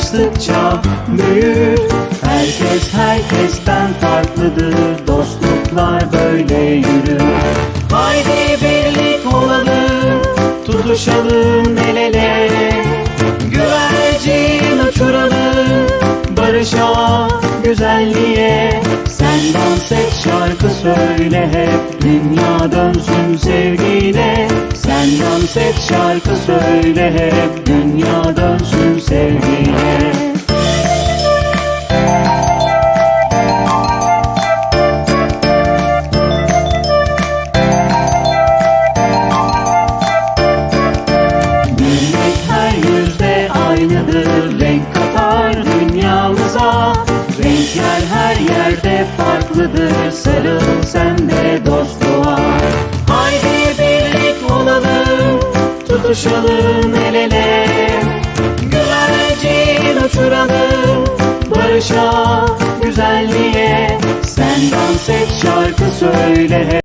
paylaştıkça büyür. Herkes herkesten farklıdır. Dostluklar böyle yürür. Haydi birlik olalım Tutuşalım el ele. Güvercin uçuralım Barışa, güzelliğe. Sen dans et şarkı söyle hep. Dünya dönsün sevgiyle. Sen dans et şarkı söyle hep. Dünya dönsün Renkler her yerde farklıdır. Sarıl sen de dostluğa. Haydi birlik olalım Tutuşalım el ele. Güvercin uçuralım Barışa, güzelliğe. Sen dans et şarkı söyle